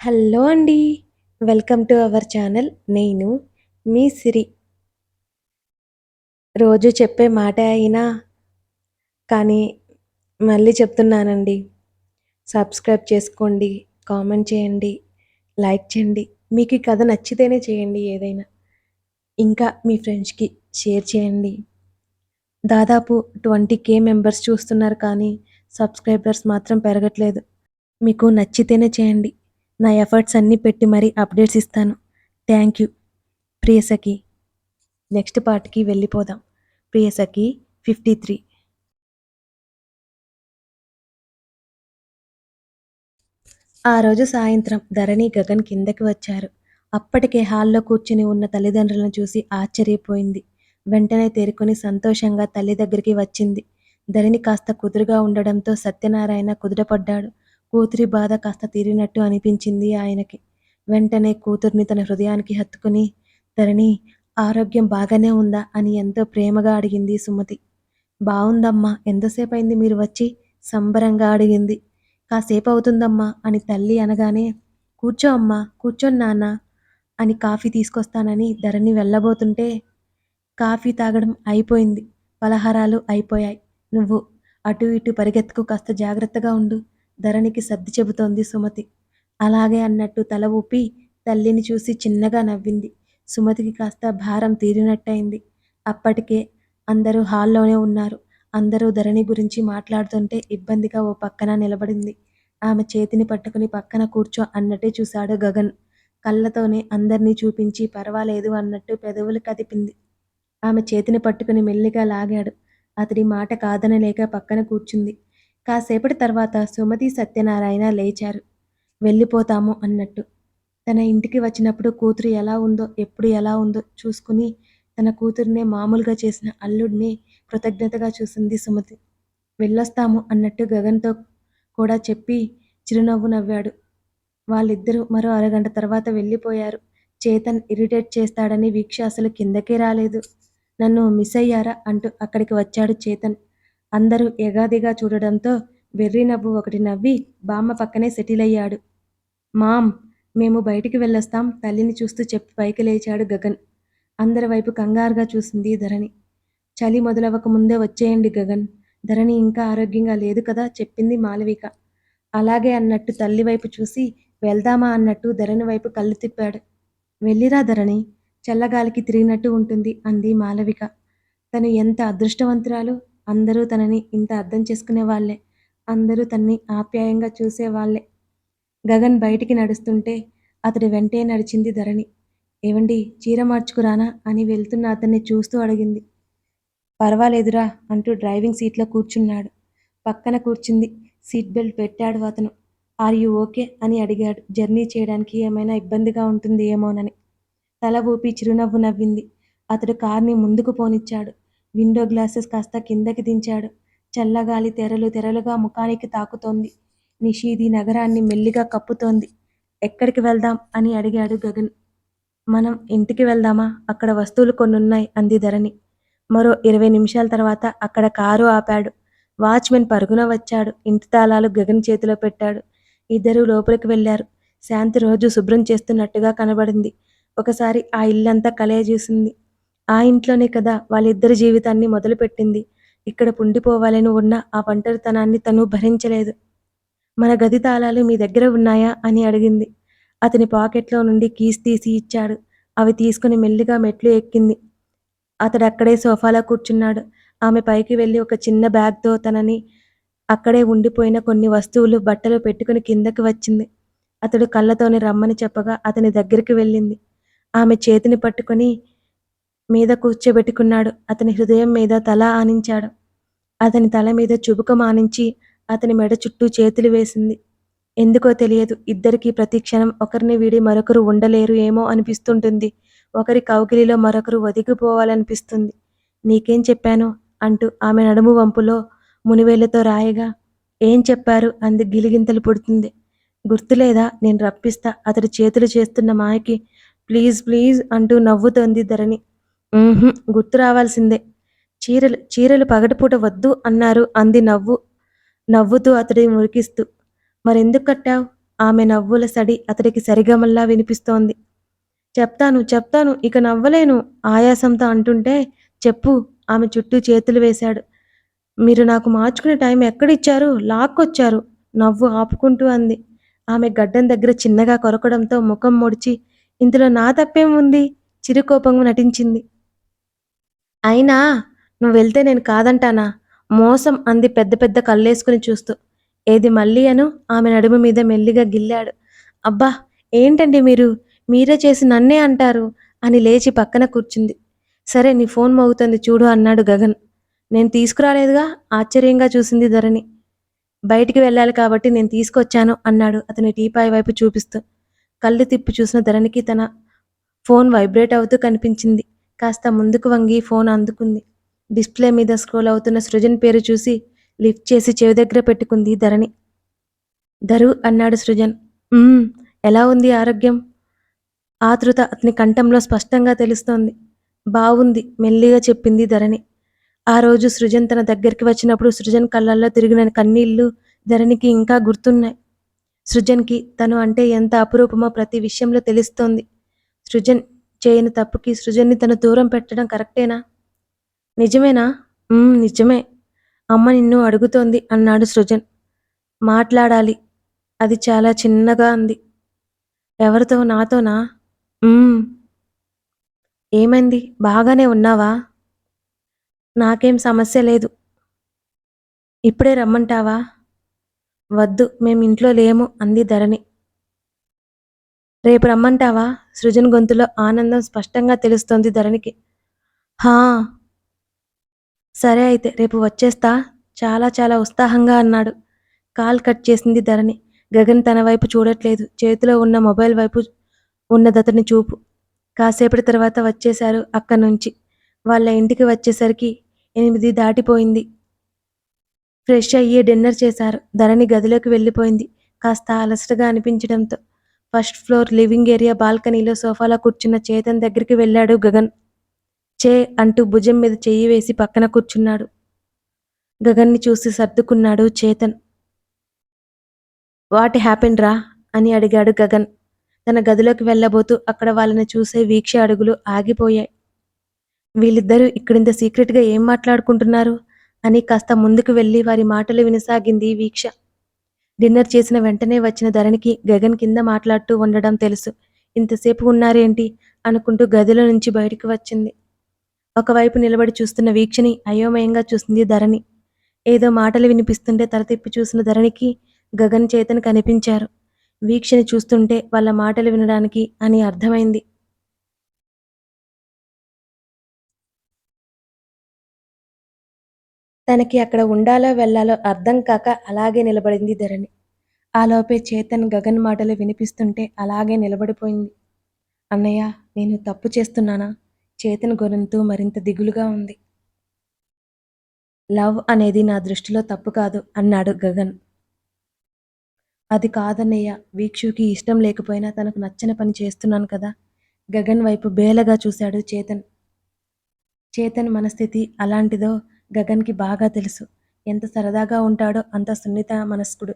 Hello అండి. Welcome to our channel. నేను మీ సిరి. రోజు చెప్పే మాట అయినా కానీ మళ్ళీ చెప్తున్నానండి. సబ్స్క్రైబ్ చేసుకోండి కామెంట్ చేయండి లైక్ చేయండి. మీకు ఈ కథ నచ్చితేనే చేయండి ఏదైనా. ఇంకా మీ ఫ్రెండ్స్కి షేర్ చేయండి. దాదాపు ట్వంటీ కే మెంబర్స్ చూస్తున్నారు కానీ సబ్స్క్రైబర్స్ మాత్రం పెరగట్లేదు. మీకు నచ్చితేనే చేయండి. నా ఎఫర్ట్స్ అన్నీ పెట్టి మరీ అప్డేట్స్ ఇస్తాను. Thank you. ప్రియసఖి నెక్స్ట్ పార్ట్కి వెళ్ళిపోదాం. Priyasakhi fifty three. ఆ రోజు సాయంత్రం ధరణి గగన్ కిందకి వచ్చారు. అప్పటికే హాల్లో కూర్చుని ఉన్న తల్లిదండ్రులను చూసి ఆశ్చర్యపోయింది. వెంటనే తేరుకొని సంతోషంగా తల్లి దగ్గరికి వచ్చింది. ధరణి కాస్త కుదురుగా ఉండడంతో సత్యనారాయణ కుదుటపడ్డాడు. కూతురి బాధ కాస్త తీరినట్టు అనిపించింది ఆయనకి. వెంటనే కూతుర్ని తన హృదయానికి హత్తుకుని ధరణి ఆరోగ్యం బాగానే ఉందా? అని ఎంతో ప్రేమగా అడిగింది సుమతి. బావుందమ్మా ఎంతసేపు అయింది మీరు వచ్చి? సంబరంగా అడిగింది. కాసేపు అవుతుందమ్మా అని తల్లి అనగానే కూర్చో అమ్మా కూర్చోని నాన్న అని కాఫీ తీసుకొస్తానని ధరణి వెళ్ళబోతుంటే కాఫీ తాగడం అయిపోయింది పలహారాలు అయిపోయాయి. నువ్వు అటు ఇటు పరిగెత్తుకు కాస్త జాగ్రత్తగా ఉండు. ధరణికి సర్ది చెబుతోంది సుమతి. అలాగే అన్నట్టు తల ఊపి తల్లిని చూసి చిన్నగా నవ్వింది. సుమతికి కాస్త భారం తీరినట్టయింది. అప్పటికే అందరూ హాల్లోనే ఉన్నారు. అందరూ ధరణి గురించి మాట్లాడుతుంటే ఇబ్బందిగా ఓ పక్కన నిలబడింది. ఆమె చేతిని పట్టుకుని పక్కన కూర్చో అన్నట్టే చూశాడు గగన్. కళ్ళతోనే అందరినీ చూపించి పర్వాలేదు అన్నట్టు పెదవులు కదిపింది. ఆమె చేతిని పట్టుకుని మెల్లిగా లాగాడు. అతడి మాట కాదనలేక పక్కన కూర్చుంది. కాసేపటి తర్వాత సుమతి సత్యనారాయణ లేచారు. వెళ్ళిపోతాము అన్నట్టు. తన ఇంటికి వచ్చినప్పుడు కూతురు ఎలా ఉందో ఎప్పుడు ఎలా ఉందో చూసుకుని తన కూతురునే మామూలుగా చేసిన అల్లుడిని కృతజ్ఞతగా చూసింది సుమతి. వెళ్ళొస్తాము అన్నట్టు గగన్తో కూడా చెప్పి చిరునవ్వు నవ్వాడు. వాళ్ళిద్దరూ మరో అరగంట తర్వాత వెళ్ళిపోయారు. చేతన్ ఇరిటేట్ చేస్తాడని వీక్ష అసలు కిందకే రాలేదు. నన్ను మిస్ అయ్యారా అంటూ అక్కడికి వచ్చాడు చేతన్. అందరూ ఎగాదిగా చూడడంతో వెర్రి నవ్వు ఒకటి నవ్వి బామ్మ పక్కనే సెటిల్ అయ్యాడు. మామ్ మేము బయటికి వెళ్ళొస్తాం. తల్లిని చూస్తూ చెప్పి పైకి లేచాడు గగన్. అందరి వైపు కంగారుగా చూసింది ధరణి. చలి మొదలవక ముందే వచ్చేయండి గగన్. ధరణి ఇంకా ఆరోగ్యంగా లేదు కదా చెప్పింది మాలవిక. అలాగే అన్నట్టు తల్లి వైపు చూసి వెళ్దామా అన్నట్టు ధరణి వైపు కళ్ళు తిప్పాడు. వెళ్ళిరా ధరణి. చల్లగాలికి తిరిగినట్టు ఉంటుంది అంది మాలవిక. తను ఎంత అదృష్టవంతురాలు? అందరూ తనని ఇంత అర్థం చేసుకునే వాళ్ళే. అందరూ తన్ని ఆప్యాయంగా చూసేవాళ్ళే గగన్ బయటికి నడుస్తుంటే అతడి వెంటే నడిచింది ధరణి. ఏవండి చీర మార్చుకురానా అని వెళ్తున్న అతన్ని చూస్తూ అడిగింది. పర్వాలేదురా అంటూ డ్రైవింగ్ సీట్లో కూర్చున్నాడు. పక్కన కూర్చుంది సీట్ బెల్ట్ పెట్టాడు అతను. Are you okay? అని అడిగాడు. జర్నీ చేయడానికి ఏమైనా ఇబ్బందిగా ఉంటుంది ఏమోనని తల ఊపి చిరునవ్వు నవ్వింది. అతడు కార్ని ముందుకు పోనిచ్చాడు. విండో గ్లాసెస్ కాస్త కిందకి దించాడు. చల్లగాలి తెరలు తెరలుగా ముఖానికి తాకుతోంది. నిషీది నగరాన్ని మెల్లిగా కప్పుతోంది. ఎక్కడికి వెళ్దాం అని అడిగాడు గగన్. మనం ఇంటికి వెళ్దామా? అక్కడ వస్తువులు కొన్నున్నాయి అంది ధరణి. మరో ఇరవై నిమిషాల తర్వాత అక్కడ కారు ఆపాడు. వాచ్మెన్ పరుగున వచ్చాడు. ఇంటి తాళాలు గగన్ చేతిలో పెట్టాడు. ఇద్దరు లోపలికి వెళ్ళారు. శాంతి రోజు శుభ్రం చేస్తున్నట్టుగా కనబడింది. ఒకసారి ఆ ఇల్లంతా కలయ చూసింది ఆ ఇంట్లోనే కదా వాళ్ళిద్దరి జీవితాన్ని మొదలుపెట్టింది. ఇక్కడ పుండిపోవాలని ఉన్న ఆ ఒంటరితనాన్ని తను భరించలేదు. మన గది తాళాలు మీ దగ్గర ఉన్నాయా అని అడిగింది. అతని పాకెట్లో నుండి కీస్ తీసి ఇచ్చాడు. అవి తీసుకుని మెల్లిగా మెట్లు ఎక్కింది. అతడు అక్కడే సోఫాలో కూర్చున్నాడు. ఆమె పైకి వెళ్ళి ఒక చిన్న బ్యాగ్తో తనని అక్కడే ఉండిపోయిన కొన్ని వస్తువులు బట్టలు పెట్టుకుని కిందకి వచ్చింది. అతడు కళ్ళతోని రమ్మని చెప్పగా అతని దగ్గరికి వెళ్ళింది. ఆమె చేతిని పట్టుకొని మీద కూర్చోబెట్టుకున్నాడు. అతని హృదయం మీద తల ఆనించాడు. అతని తల మీద చుబుకం ఆనించి అతని మెడ చుట్టూ చేతులు వేసింది. ఎందుకో తెలియదు. ఇద్దరికి ప్రతి క్షణం ఒకరిని వీడి మరొకరు ఉండలేరు ఏమో అనిపిస్తుంటుంది. ఒకరి కౌగిలిలో మరొకరు ఒదిగిపోవాలనిపిస్తుంది. నీకేం చెప్పాను? అంటూ ఆమె నడుము వంపులో మునివేళ్ళతో రాయగా ఏం చెప్పారు? అంది గిలిగింతలు పుడుతుంది. గుర్తులేదా? నేను రప్పిస్తా. అతడి చేతులు చేస్తున్న మాయకి ప్లీజ్ ప్లీజ్ అంటూ నవ్వుతోంది ధరణి. గుర్తు రావాల్సిందే. చీరలు చీరలు పగటిపూట వద్దు అన్నారు. అంది నవ్వు నవ్వుతూ అతడి మురికిస్తూ. మరెందుకు కట్టావు? ఆమె నవ్వుల సడి అతడికి సరిగమల్లా వినిపిస్తోంది. చెప్తాను చెప్తాను ఇక నవ్వలేను. ఆయాసంతో అంటుంటే చెప్పు ఆమె చుట్టూ చేతులు వేశాడు. మీరు నాకు మార్చుకునే టైం ఎక్కడిచ్చారు? లాక్కొచ్చారు. నవ్వు ఆపుకుంటూ అంది. ఆమె గడ్డం దగ్గర చిన్నగా కొరకడంతో ముఖం ముడిచి ఇందులో నా తప్పేం ఉంది చిరుకోపంగా నటించింది. అయినా నువ్వు వెళ్తే నేను కాదంటానా? మోసం అంది పెద్ద పెద్ద కళ్ళేసుకుని చూస్తూ. ఏది మళ్ళీ అను? ఆమె నడుము మీద మెల్లిగా గిల్లాడు. అబ్బా ఏంటండి మీరు? మీరే చేసి నన్నే అంటారు? అని లేచి పక్కన కూర్చుంది. సరే నీ ఫోన్ మోగుతుంది చూడు అన్నాడు గగన్. నేను తీసుకురాలేదుగా? ఆశ్చర్యంగా చూసింది ధరణి. బయటికి వెళ్ళాలి కాబట్టి నేను తీసుకొచ్చాను అన్నాడు అతని టీపాయ్ వైపు చూపిస్తూ. కళ్ళు తిప్పి చూసిన ధరణికి తన ఫోన్ వైబ్రేట్ అవుతూ కనిపించింది. కాస్త ముందుకు వంగి ఫోన్ అందుకుంది. డిస్ప్లే మీద స్క్రోల్ అవుతున్న సృజన్ పేరు చూసి లిఫ్ట్ చేసి చెవి దగ్గర పెట్టుకుంది ధరణి. ధరు అన్నాడు సృజన్. ఎలా ఉంది ఆరోగ్యం? ఆతృత అతని కంఠంలో స్పష్టంగా తెలుస్తోంది. బావుంది మెల్లిగా చెప్పింది ధరణి. ఆ రోజు సృజన్ తన దగ్గరికి వచ్చినప్పుడు సృజన్ కళ్ళల్లో తిరిగిన కన్నీళ్ళు ధరణికి ఇంకా గుర్తున్నాయి. సృజన్కి తను అంటే ఎంత అపురూపమో ప్రతి విషయంలో తెలుస్తోంది. సృజన్ చేయని తప్పుకి సృజన్ని తను దూరం పెట్టడం కరెక్టేనా? నిజమేనా? నిజమే. అమ్మ నిన్ను అడుగుతోంది అన్నాడు సృజన్. మాట్లాడాలి. అది చాలా చిన్నగా అంది. ఎవరితో? నాతోనా? ఏమైంది? బాగానే ఉన్నావా? నాకేం సమస్య లేదు. ఇప్పుడే రమ్మంటావా? వద్దు మేము ఇంట్లో లేము అంది ధరణి. రేపు రమ్మంటావా? సృజన్ గొంతులో ఆనందం స్పష్టంగా తెలుస్తోంది ధరణికి. హా. సరే అయితే రేపు వచ్చేస్తా. చాలా చాలా ఉత్సాహంగా అన్నాడు. కాల్ కట్ చేసింది ధరణి. గగన్ తన వైపు చూడట్లేదు. చేతిలో ఉన్న మొబైల్ వైపు ఉన్నదతని చూపు. కాసేపటి తర్వాత వచ్చేశారు అక్కడి నుంచి వాళ్ళ ఇంటికి వచ్చేసరికి ఎనిమిది దాటిపోయింది. ఫ్రెష్ అయ్యి డిన్నర్ చేశారు. ధరణి గదిలోకి వెళ్ళిపోయింది. కాస్త అలసటగా అనిపించడంతో. ఫస్ట్ ఫ్లోర్ లివింగ్ ఏరియా బాల్కనీలో సోఫాలో కూర్చున్న చేతన్ దగ్గరికి వెళ్ళాడు గగన్. చే అంటూ భుజం మీద చెయ్యి వేసి పక్కన కూర్చున్నాడు. గగన్ని చూసి సర్దుకున్నాడు చేతన్. వాట్ హ్యాపెన్ రా? అని అడిగాడు గగన్. తన గదిలోకి వెళ్ళబోతూ అక్కడ వాళ్ళని చూసే వీక్ష అడుగులు ఆగిపోయాయి. వీళ్ళిద్దరూ ఇక్కడింత సీక్రెట్గా ఏం మాట్లాడుకుంటున్నారు? అని కాస్త ముందుకు వెళ్ళి వారి మాటలు వినసాగింది వీక్ష. డిన్నర్ చేసిన వెంటనే వచ్చిన ధరణికి గగన్ కింద మాట్లాడుతూ ఉండడం తెలుసు. ఇంతసేపు ఉన్నారేంటి? అనుకుంటూ గదిలో నుంచి బయటకు వచ్చింది. ఒకవైపు నిలబడి చూస్తున్న వీక్షని అయోమయంగా చూసింది ధరణి. ఏదో మాటలు వినిపిస్తుంటే తల తిప్పి చూసిన ధరణికి గగన్ చేతను కనిపించారు. వీక్షని చూస్తుంటే వాళ్ళ మాటలు వినడానికి అని అర్థమైంది. తనకి అక్కడ ఉండాలో వెళ్ళాలో అర్థం కాక అలాగే నిలబడింది ధరణి. ఆలోపే చేతన్ గగన్ మాటలు వినిపిస్తుంటే అలాగే నిలబడిపోయింది. అన్నయ్య నేను తప్పు చేస్తున్నానా? చేతన్ గొరంతు మరింత దిగులుగా ఉంది. లవ్ అనేది నా దృష్టిలో తప్పు కాదు అన్నాడు గగన్. అది కాదన్నయ్య వీక్షుకి ఇష్టం లేకపోయినా తనకు నచ్చని పని చేస్తున్నాను కదా? గగన్ వైపు బేలగా చూశాడు చేతన్. చేతన్ మనస్థితి అలాంటిదో గగన్కి బాగా తెలుసు. ఎంత సరదాగా ఉంటాడో అంత సున్నిత మనస్కుడు.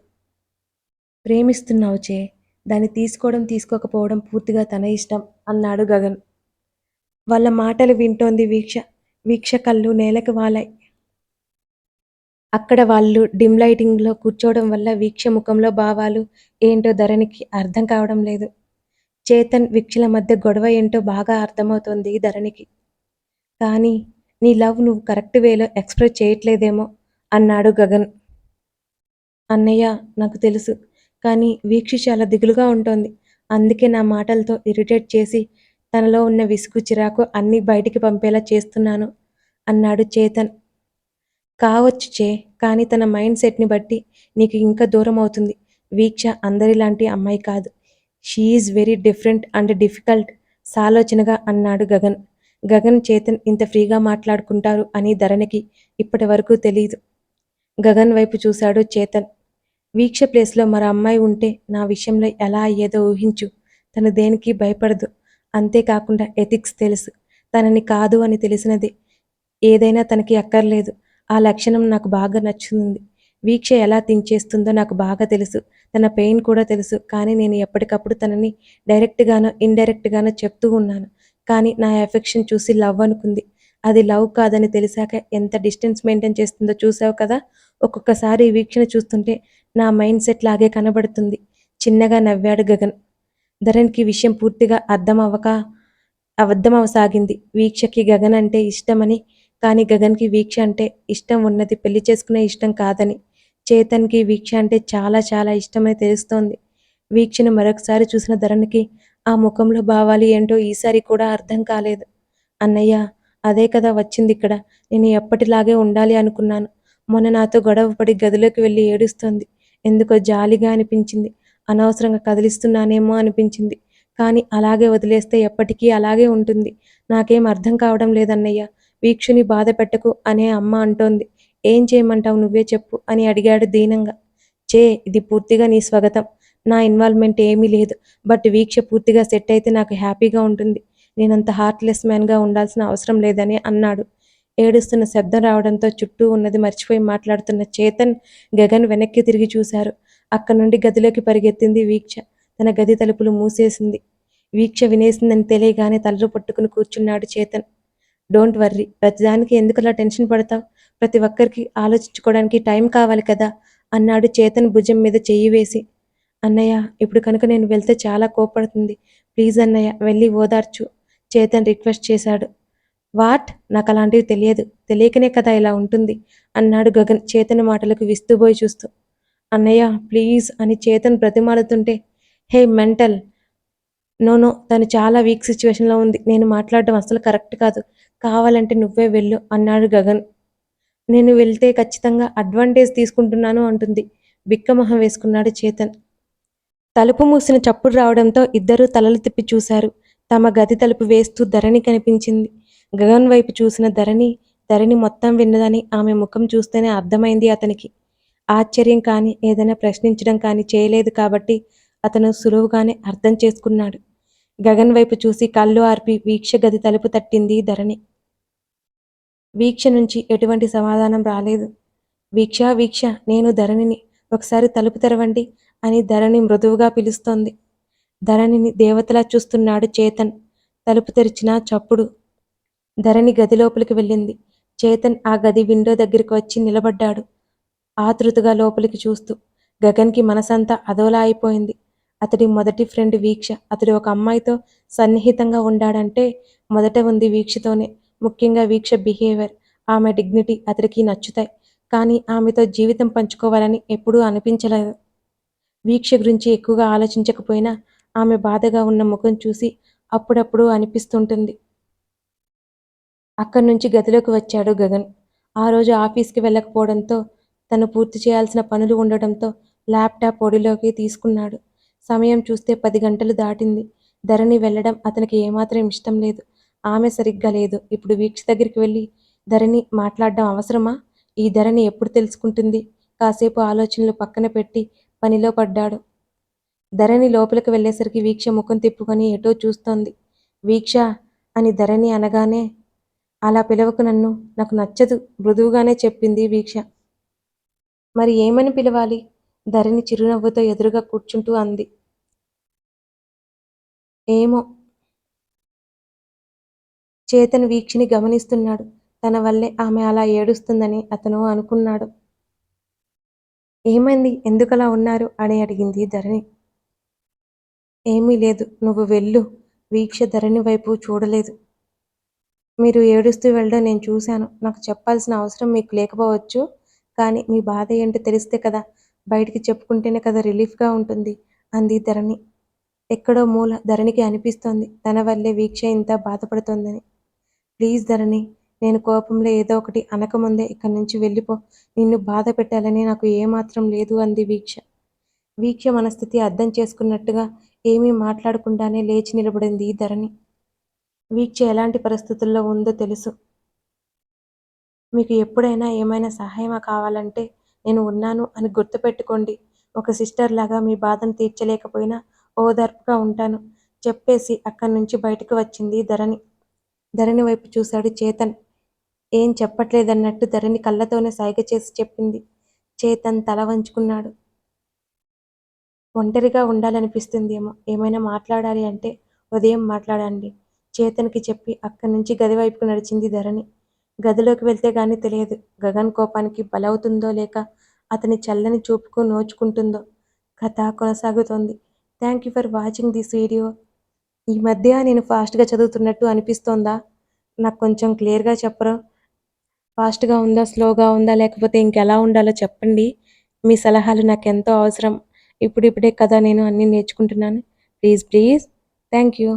ప్రేమిస్తున్నావు చే దాన్ని తీసుకోవడం తీసుకోకపోవడం పూర్తిగా తన ఇష్టం అన్నాడు గగన్. వాళ్ళ మాటలు వింటోంది వీక్ష వీక్ష కళ్ళు నేలకు వాలాయి అక్కడ వాళ్ళు డిమ్ లైటింగ్లో కూర్చోవడం వల్ల వీక్ష ముఖంలో భావాలు ఏంటో ధరణికి అర్థం కావడం లేదు. చేతన్ వీక్షల మధ్య గొడవ ఏంటో బాగా అర్థమవుతోంది ధరణికి. కానీ నీ లవ్ నువ్వు కరెక్ట్ వేలో ఎక్స్ప్రెస్ చేయట్లేదేమో అన్నాడు గగన్. అన్నయ్య నాకు తెలుసు కానీ వీక్ష చాలా దిగులుగా ఉంటుంది. అందుకే నా మాటలతో ఇరిటేట్ చేసి తనలో ఉన్న విసుగు చిరాకు అన్నీ బయటికి పంపేలా చేస్తున్నాను అన్నాడు చేతన్. కావచ్చు చే కానీ తన మైండ్ సెట్ని బట్టి నీకు ఇంకా దూరం అవుతుంది. వీక్ష అందరిలాంటి అమ్మాయి కాదు. She's very different and difficult సాలోచనగా అన్నాడు గగన్. గగన్ చేతన్ ఇంత ఫ్రీగా మాట్లాడుకుంటారు అని ధరణికి ఇప్పటి వరకు తెలియదు గగన్ వైపు చూశాడు చేతన్. వీక్ష ప్లేస్లో మరో అమ్మాయి ఉంటే నా విషయంలో ఎలా అయ్యేదో ఊహించు. తను దేనికి భయపడదు. అంతేకాకుండా ఎథిక్స్ తెలుసు. తనని కాదు అని తెలిసినది ఏదైనా తనకి అక్కర్లేదు. ఆ లక్షణం నాకు బాగా నచ్చుతుంది. వీక్ష ఎలా తించేస్తుందో నాకు బాగా తెలుసు. తన పెయిన్ కూడా తెలుసు. కానీ నేను ఎప్పటికప్పుడు తనని డైరెక్ట్గానో ఇండైరెక్ట్గానో చెప్తూ ఉన్నాను. కానీ నా ఎఫెక్షన్ చూసి లవ్ అనుకుంది. అది లవ్ కాదని తెలిసాక ఎంత డిస్టెన్స్ మెయింటైన్ చేస్తుందో చూసావు కదా? ఒక్కొక్కసారి వీక్షణ చూస్తుంటే నా మైండ్ సెట్ లాగే కనబడుతుంది. చిన్నగా నవ్వాడు గగన్. ధరణ్కి విషయం పూర్తిగా అర్థం అవ్వక అబద్ధం అవసాగింది. వీక్షకి గగన్ అంటే ఇష్టమని కానీ గగన్కి వీక్ష అంటే ఇష్టం ఉన్నది పెళ్ళి చేసుకునే ఇష్టం కాదని. చేతన్కి వీక్ష అంటే చాలా చాలా ఇష్టమని తెలుస్తోంది. వీక్షను మరొకసారి చూసిన ధరణికి ఆ ముఖంలో భావాలు ఏంటో ఈసారి కూడా అర్థం కాలేదు. అన్నయ్య అదే కదా వచ్చింది ఇక్కడ. నేను ఎప్పటిలాగే ఉండాలి అనుకున్నాను. మొన్న నాతో గొడవ పడి గదిలోకి వెళ్ళి ఏడుస్తోంది. ఎందుకో జాలిగా అనిపించింది. అనవసరంగా కదిలిస్తున్నానేమో అనిపించింది. కానీ అలాగే వదిలేస్తే ఎప్పటికీ అలాగే ఉంటుంది. నాకేం అర్థం కావడం లేదన్నయ్య. వీక్షుని బాధ పెట్టకు అనే అమ్మ అంటోంది. ఏం చేయమంటావు నువ్వే చెప్పు అని అడిగాడు దీనంగా. చే ఇది పూర్తిగా నీ స్వాగతం. నా ఇన్వాల్వ్మెంట్ ఏమీ లేదు. బట్ వీక్ష పూర్తిగా సెట్ అయితే నాకు హ్యాపీగా ఉంటుంది. నేనంత హార్ట్లెస్ మ్యాన్గా ఉండాల్సిన అవసరం లేదని అన్నాడు. ఏడుస్తున్న శబ్దం రావడంతో చుట్టూ ఉన్నది మర్చిపోయి మాట్లాడుతున్న చేతన్ గగన్ వెనక్కి తిరిగి చూశారు. అక్కడి నుండి గదిలోకి పరిగెత్తింది వీక్ష. తన గది తలుపులు మూసేసింది. వీక్ష వినేసిందని తెలియగానే తలలు పట్టుకుని కూర్చున్నాడు చేతన్. డోంట్ వర్రీ ప్రతిదానికి ఎందుకు అలా టెన్షన్ పడతావు? ప్రతి ఒక్కరికి ఆలోచించుకోవడానికి టైం కావాలి కదా? అన్నాడు చేతన్ భుజం మీద చెయ్యి వేసి. అన్నయ్య ఇప్పుడు కనుక నేను వెళ్తే చాలా కోపడుతుంది ప్లీజ్ అన్నయ్య వెళ్ళి ఓదార్చు. చేతన్ రిక్వెస్ట్ చేశాడు. వాట్? నాకు అలాంటివి తెలియదు. తెలియకనే కదా ఇలా ఉంటుంది? అన్నాడు గగన్ చేతన్ మాటలకు విస్తుబోయి చూస్తూ. అన్నయ్య ప్లీజ్ అని చేతన్ బ్రతిమాలుతుంటే హే మెంటల్! నోనో తను చాలా వీక్ సిచ్యువేషన్లో ఉంది. నేను మాట్లాడడం అసలు కరెక్ట్ కాదు. కావాలంటే నువ్వే వెళ్ళు అన్నాడు గగన్. నేను వెళ్తే ఖచ్చితంగా అడ్వాంటేజ్ తీసుకుంటున్నాను అంటుంది. బిక్కమొహం వేసుకున్నాడు చేతన్. తలుపు మూసిన చప్పుడు రావడంతో ఇద్దరూ తలలు తిప్పి చూశారు. తమ గది తలుపు వేస్తూ ధరణి కనిపించింది. గగన్ వైపు చూసిన ధరణి ధరణి మొత్తం విన్నదని ఆమె ముఖం చూస్తేనే అర్థమైంది అతనికి. ఆశ్చర్యం కానీ ఏదైనా ప్రశ్నించడం కానీ చేయలేదు కాబట్టి అతను సులువుగానే అర్థం చేసుకున్నాడు. గగన్ వైపు చూసి కళ్ళు ఆర్పి వీక్ష గది తలుపు తట్టింది ధరణి. వీక్ష నుంచి ఎటువంటి సమాధానం రాలేదు. వీక్ష వీక్ష నేను ధరణిని. ఒకసారి తలుపు తెరవండి. అని ధరణి మృదువుగా పిలుస్తోంది. ధరణిని దేవతలా చూస్తున్నాడు చేతన్. తలుపు తెరిచిన చప్పుడు. ధరణి గది లోపలికి వెళ్ళింది. చేతన్ ఆ గది విండో దగ్గరికి వచ్చి నిలబడ్డాడు. ఆతృతగా లోపలికి చూస్తూ. గగన్కి మనసంతా అదోలా అయిపోయింది. అతడి మొదటి ఫ్రెండ్ వీక్ష. అతడు ఒక అమ్మాయితో సన్నిహితంగా ఉండాడంటే మొదట ఉంది వీక్షతోనే. ముఖ్యంగా వీక్ష బిహేవియర్. ఆమె డిగ్నిటీ అతడికి నచ్చుతాయి. కానీ ఆమెతో జీవితం పంచుకోవాలని ఎప్పుడూ అనిపించలేదు. వీక్ష గురించి ఎక్కువగా ఆలోచించకపోయినా ఆమె బాధగా ఉన్న ముఖం చూసి అప్పుడప్పుడు అనిపిస్తుంటుంది. అక్కడి నుంచి గదిలోకి వచ్చాడు గగన్. ఆ రోజు ఆఫీస్కి వెళ్ళకపోవడంతో తను పూర్తి చేయాల్సిన పనులు ఉండడంతో ల్యాప్టాప్ ఒడిలోకి తీసుకున్నాడు. సమయం చూస్తే పది గంటలు దాటింది. ధరణి వెళ్ళడం అతనికి ఏమాత్రం ఇష్టం లేదు. ఆమె సరిగ్గా లేదు. ఇప్పుడు వీక్ష దగ్గరికి వెళ్ళి ధరణి మాట్లాడడం అవసరమా? ఈ ధరణి ఎప్పుడు తెలుసుకుంటుంది? కాసేపు ఆలోచనలు పక్కన పెట్టి పనిలో పడ్డాడు. ధరణి లోపలికి వెళ్ళేసరికి వీక్ష ముఖం తిప్పుకొని ఎటో చూస్తోంది. వీక్ష అని ధరణి అనగానే అలా పిలవకు నన్ను. నాకు నచ్చదు. మృదువుగానే చెప్పింది వీక్ష. మరి ఏమని పిలవాలి? ధరణి చిరునవ్వుతో ఎదురుగా కూర్చుంటూ అంది. ఏమో. చేతన్ వీక్షని గమనిస్తున్నాడు. తన వల్లే ఆమె అలా ఏడుస్తుందని అతను అనుకున్నాడు. ఏమైంది? ఎందుకలా ఉన్నారు? అని అడిగింది ధరణి. ఏమీ లేదు. నువ్వు వెళ్ళు. వీక్ష ధరణి వైపు చూడలేదు. మీరు ఏడుస్తూ వెళ్ళడం నేను చూశాను. నాకు చెప్పాల్సిన అవసరం మీకు లేకపోవచ్చు. కానీ మీ బాధ ఏంటో తెలిస్తే కదా. బయటికి చెప్పుకుంటేనే కదా రిలీఫ్గా ఉంటుంది అంది ధరణి. ఎక్కడో మూల ధరణికి అనిపిస్తోంది. తన వల్లే వీక్ష ఇంత బాధపడుతోందని. ప్లీజ్ ధరణి నేను కోపంలో ఏదో ఒకటి అనకముందే ఇక్కడి నుంచి వెళ్ళిపో. నిన్ను బాధ పెట్టాలని నాకు ఏమాత్రం లేదు అంది వీక్ష. వీక్ష మనస్థితి అర్థం చేసుకున్నట్టుగా ఏమీ మాట్లాడకుండానే లేచి నిలబడింది ధరణి. వీక్ష ఎలాంటి పరిస్థితుల్లో ఉందో తెలుసు. మీకు ఎప్పుడైనా ఏమైనా సహాయం కావాలంటే నేను ఉన్నాను అని గుర్తుపెట్టుకోండి. ఒక సిస్టర్ లాగా మీ బాధను తీర్చలేకపోయినా ఓదార్పుగా ఉంటాను. చెప్పేసి అక్కడి నుంచి బయటకు వచ్చింది ధరణి. ధరణి వైపు చూశాడు చేతన్. ఏం చెప్పట్లేదన్నట్టు ధరణి కళ్ళతోనే సైగ చేసి చెప్పింది చేతన్ తల వంచుకున్నాడు. ఒంటరిగా ఉండాలనిపిస్తుందేమో. ఏమైనా మాట్లాడాలి అంటే ఉదయం మాట్లాడండి చేతన్కి చెప్పి అక్కడి నుంచి గది వైపుకు నడిచింది ధరణి. గదిలోకి వెళ్తే గానీ తెలియదు గగన్ కోపానికి బలవుతుందో లేక అతని చల్లని చూపుకు నోచుకుంటుందో. కథ కొనసాగుతోంది. Thank you for watching this video. ఈ మధ్య నేను ఫాస్ట్గా చదువుతున్నట్టు అనిపిస్తోందా? నాకు కొంచెం క్లియర్గా చెప్పరా? ఫాస్ట్గా ఉందా? స్లోగా ఉందా? లేకపోతే ఇంకెలా ఉండాలో చెప్పండి. మీ సలహాలు నాకు ఎంతో అవసరం. ఇప్పుడిప్పుడే కదా నేను అన్నీ నేర్చుకుంటున్నాను. Please please thank you